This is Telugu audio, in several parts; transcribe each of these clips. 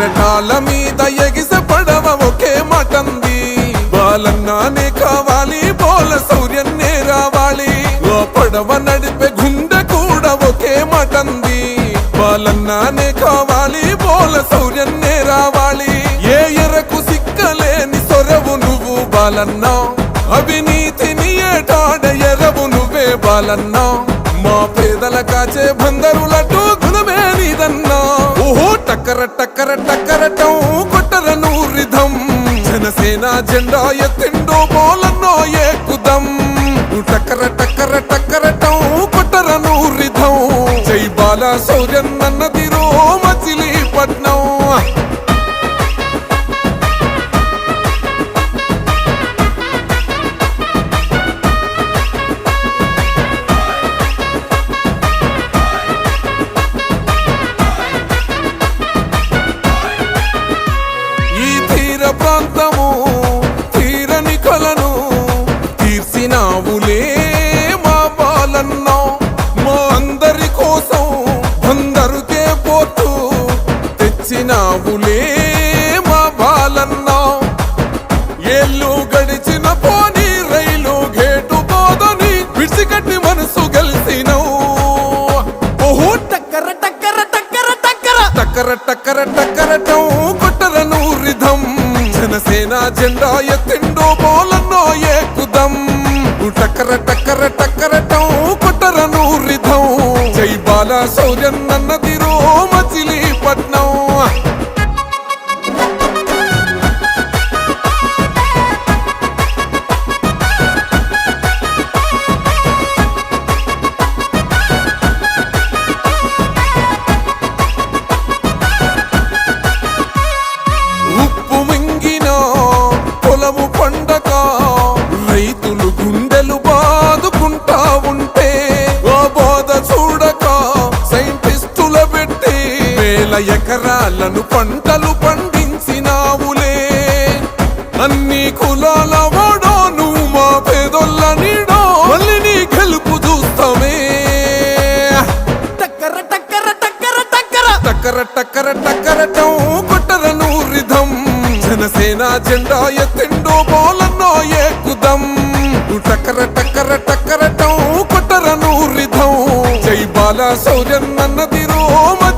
కెరటాల మీద ఎగిస పడవ ఒకే మటంది. బాలన్నానే కావాలి బోల సౌర్యన్నే రావాలి. ఓ పడవ నడిపే గుండె కూడా ఒకే మటంది. బాలన్నానే కావాలి బోల సౌర్యన్నే రావాలి. ఏ ఎరకు సిక్కలేని సొరవు నువ్వు బాలన్నా. అవినీతిని ఏటాడ ఎరవు నువ్వే బాలన్నా. మా పేదల కాచే బందరులటూ జెండా ఎత్తిండో బోలన్నో ఏకుదం. టక్కర టక్కర టక్కరటం కొట్టర నూరిధం జై బాల సౌర్యన్నదిరో మచిలీపట్నం తీర్చినావులే మా బాలన్నా మా అందరి కోసం అందరికే పోతూ తెచ్చినావులే మా బాలన్నా. ఏళ్ళు గడిచిన పోనీ రైలు గేటు పోదని విడిచికట్టి మనసు గెలిసినవు ఓహో టక్కర టక్కర టక్కర టక్కర. టక్కర టక్కర టక్కరటం కొట్టర నూరిధం జనసేన జెండా ఎత్తిండో బోలన్నో టక్కర టక్కర టక్కరటం కొట్టర నూరిధం జై బాల సౌర్యన్నదిరో ఎకరాలను పంటలు పండించినావులే. అన్ని కులాల వాడో నువ్వు మా పేదొల్ల నీడో మళ్ళీ నీ గెలుపు చూస్తామే. టక్కర టక్కర టక్కర టక్కర. టక్కర టక్కర టక్కరటం కొట్టర నూరిధం జనసేన జెండా ఎత్తిండో బోలన్నో ఏకుదం. టక్కర టక్కర టక్కరటం కొట్టర నూరిధం జై బాల సౌర్యన్నదిరో మచిలీపట్నం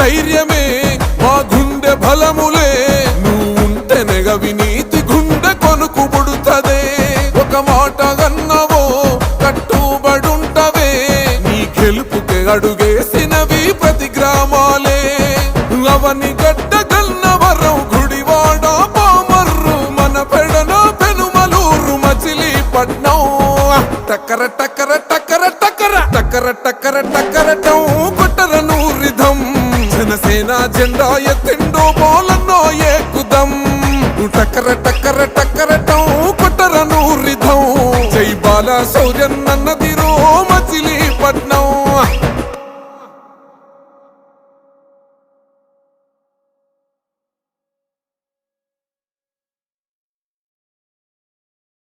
ధైర్యమే మా గుండె బలములే. నువ్వు ఉంటేనే వినీతి గుండె కొనుకు పుడుతదే. ఒక మాట అన్నవో కట్టుబడుంటవే. నీ గెలుపుకి అడుగేసినవి ప్రతి గ్రామాలే. అవని గడ్డ గన్నవరం గుడివాడ పామర్రు మన పెడన పెనుమలూరు మచిలీపట్నం. టక్కర టక్కర టక్కర టక్కర టక్కర టక్కర టక్కరటం కొట్టర నూరిధం. జనసేన జెండా ఎత్తిండు బోలన్నో ఏకుదం. టకర టకర టక్కరటం కొట్టర నూరిధం జై బాల సౌర్యన్నది